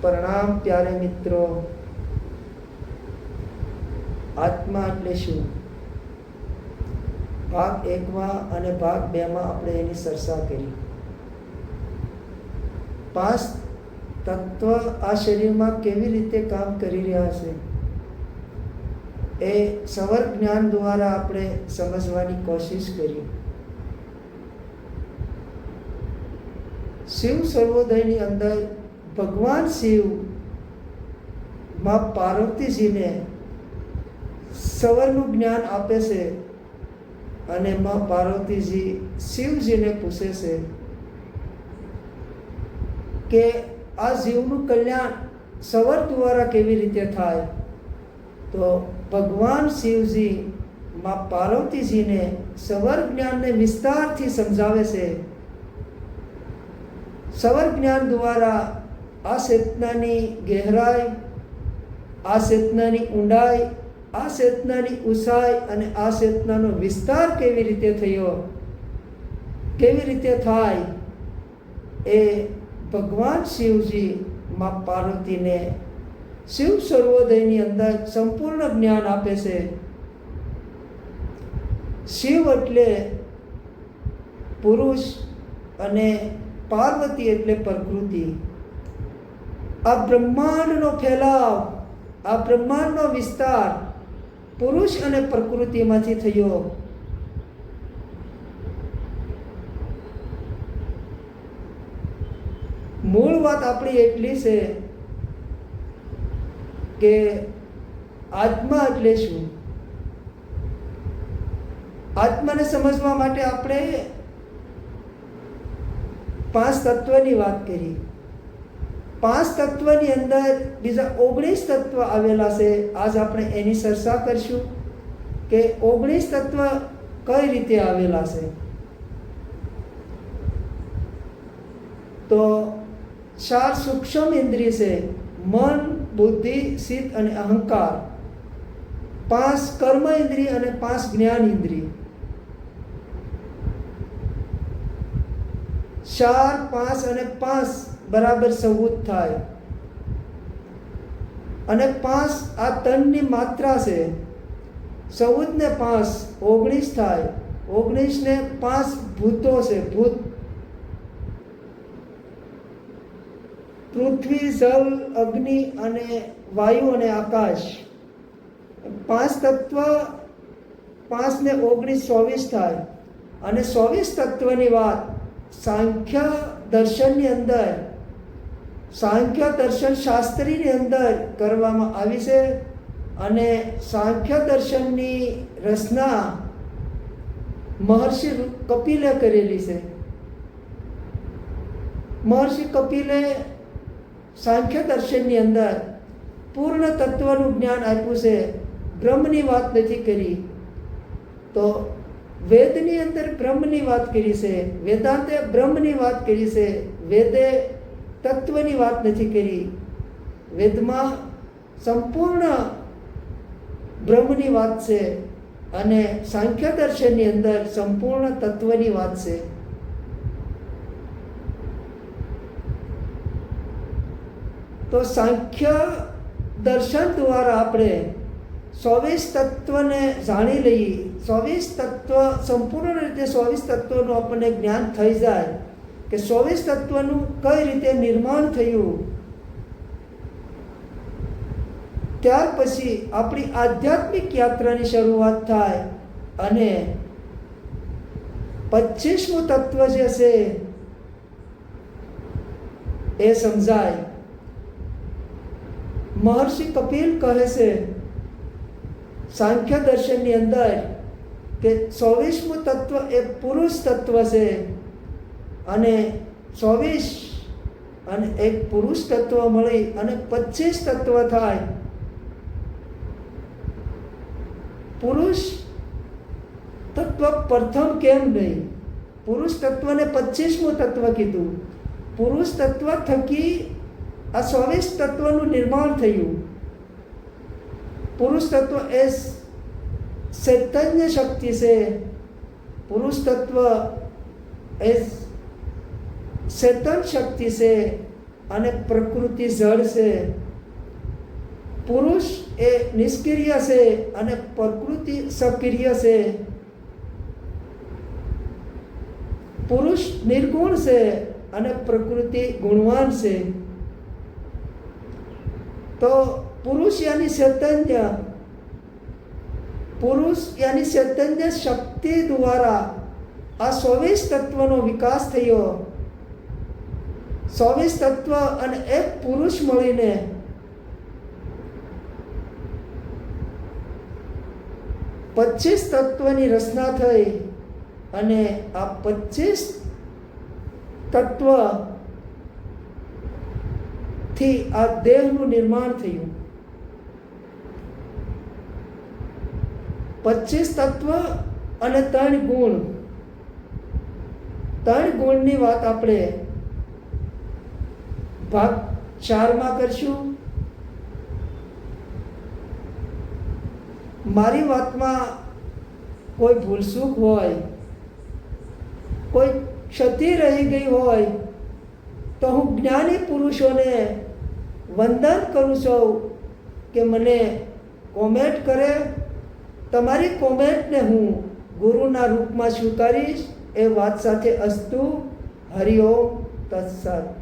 પ્રણામ પ્યારે મિત્રો. આત્મા એટલે શું? ભાગ એકમાં અને ભાગ બેમાં આપણે એની ચર્ચા કરી. પાંચ તત્વ આ શરીરમાં કેવી રીતે કામ કરી રહ્યા છે? એ સવર જ્ઞાન દ્વારા આપણે સમજવાની કોશિશ કરી. શિવ સર્વોદયની અંદર ભગવાન શિવમાં પાર્વતીજીને સવરનું જ્ઞાન આપે છે અને માં પાર્વતીજી શિવજીને પૂછે છે કે આ જીવનું કલ્યાણ સવર દ્વારા કેવી રીતે થાય? તો ભગવાન શિવજી માં પાર્વતીજીને સવર જ્ઞાનને વિસ્તારથી સમજાવે છે. સવર જ્ઞાન દ્વારા આ ચેતનાની ગહેરાઈ, આ ચેતનાની ઊંડાઈ, આ ચેતનાની ઊંચાઈ અને આ ચેતનાનો વિસ્તાર કેવી રીતે થયો, કેવી રીતે થાય એ ભગવાન શિવજી માં પાર્વતીને શિવ સર્વોદયની અંદર સંપૂર્ણ જ્ઞાન આપે છે. શિવ એટલે પુરુષ અને પાર્વતી એટલે પ્રકૃતિ. આ બ્રહ્માંડનો ફેલાવ, આ બ્રહ્માંડનો વિસ્તાર પુરુષ અને પ્રકૃતિમાંથી થયો. મૂળ વાત આપણી એટલી છે કે આત્મા એટલે શું? આત્માને સમજવા માટે આપણે પાંચ તત્વની વાત કરી. પાંચ તત્વની અંદર બીજા ઓગણીસ તત્વ આવેલા છે. આજ આપણે એની ચર્ચા કરીશું કે ઓગણીસ તત્વ કઈ રીતે આવેલા છે. તો ચાર સૂક્ષ્મ ઇન્દ્રિય છે. મન, બુદ્ધિ ચિત્ત અને અહંકાર. પાંચ કર્મ ઇન્દ્રિય અને પાંચ જ્ઞાન ઇન્દ્રિય. ચાર, પાંચ અને પાંચ બરાબર ચૌદ થાય. અને પાંચ આ તનની માત્રા છે. સૌદને પાંચ, ઓગણીસ થાય. ઓગણીસ ને પાંચ ભૂતો છે, ભૂત. પૃથ્વી જલ અગ્નિ અને વાયુ અને આકાશ. પાંચ તત્વ પાંચ ને ઓગણીસ, ચોવીસ થાય. અને ચોવીસ તત્વની વાત સાંખ્ય દર્શનની અંદર સાંખ્ય દર્શન શાસ્ત્રીની અંદર કરવામાં આવી છે અને સાંખ્ય દર્શનની રચના મહર્ષિ કપિલે કરેલી છે. મહર્ષિ કપિલે સાંખ્ય દર્શનની અંદર પૂર્ણ તત્વનું જ્ઞાન આપ્યું છે. બ્રહ્મની વાત નથી કરી. તો વેદની અંદર બ્રહ્મની વાત કરી છે. વેદાંતે બ્રહ્મની વાત કરી છે. વેદે તત્વની વાત નથી કરી. વેદમાં સંપૂર્ણ બ્રહ્મની વાત છે અને સાંખ્ય દર્શનની અંદર સંપૂર્ણ તત્વની વાત છે. તો સાંખ્ય દર્શન દ્વારા આપણે ચોવીસ તત્વને જાણી લઈએ. ચોવીસ તત્વ સંપૂર્ણ રીતે ચોવીસ તત્વનું આપણને જ્ઞાન થઈ જાય. કે ચોવીસ તત્વનું કઈ રીતે નિર્માણ થયું? ત્યાર પછી આપણી આધ્યાત્મિક યાત્રાની શરૂઆત થાય અને પચીસમું તત્વ જે છે એ સમજાય. મહર્ષિ કપિલ કહે છે, સાંખ્ય દર્શનની અંદર કે ચોવીસમું તત્વ એ પુરુષ તત્વ છે. અને ચોવીસ અને એક પુરુષ તત્વ મળી અને પચીસ તત્વ થાય. પુરુષ તત્વ પ્રથમ કેમ નહીં? પુરુષ તત્વને પચીસમું તત્વ કીધું. પુરુષ તત્વ થકી આ ચોવીસ તત્વનું નિર્માણ થયું. પુરુષ તત્વ એ ચૈતન્ય શક્તિ છે. પુરુષ તત્વ એ ચેતન શક્તિ છે અને પ્રકૃતિ જળ છે. પુરુષ એ નિષ્ક્રિય છે અને પ્રકૃતિ સક્રિય છે. પુરુષ નિર્ગુણ છે અને પ્રકૃતિ ગુણવાન છે. તો પુરુષ યાની ચૈતન્ય પુરુષ યાની ચૈતન્ય શક્તિ દ્વારા આ ચોવીસ તત્વનો વિકાસ થયો. ચોવીસ તત્વ અને એક પુરુષ મળીને પચીસ તત્વની રચના થઈ અને આ પચીસ તત્વથી આ દેહનું નિર્માણ થયું. પચીસ તત્વ અને ત્રણ ગુણ. ત્રણ ગુણની વાત આપણે ભાગ ચારમાં કરશું. મારી વાતમાં કોઈ ભૂલસુખ હોય, કોઈ ક્ષતિ રહી ગઈ હોય, તો હું જ્ઞાની પુરુષોને વંદન કરું છું કે મને કોમેન્ટ કરે. તમારી કોમેન્ટને હું ગુરુના રૂપમાં સ્વીકારીશ. એ વાત સાથે અસ્તુ. હરિઓમ તત્સત.